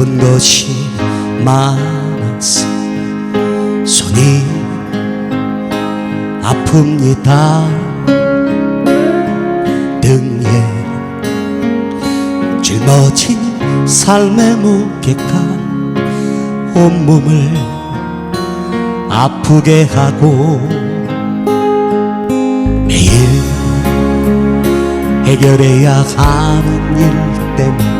잡은 것이 많아서 손이 아픕니다. 등에 짊어진 삶의 무게가 온몸을 아프게 하고 매일 해결해야 하는 일 때문에 내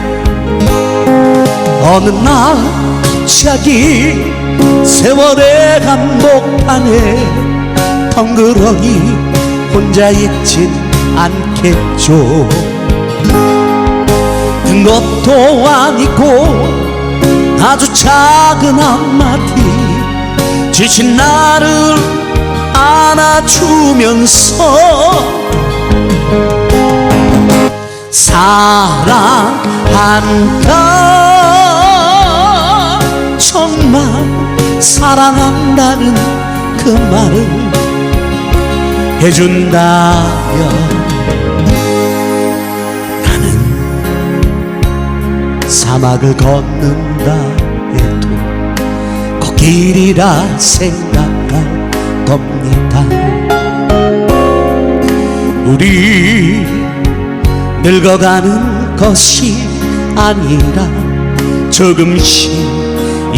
어느 날 갑자기 세월의 한복판에 덩그러니 혼자 있진 않겠죠. 큰 것도 아니고 아주 작은 한마디 지친 나를 안아주면서 사랑한다 사랑한다는 그 말을 해준다면 사막을 걷는다 해도 코길이라 생각할 겁니다. 우리 늙어가는 것이 아니라 조금씩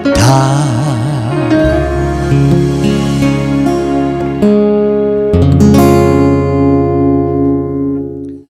그대뿐입니다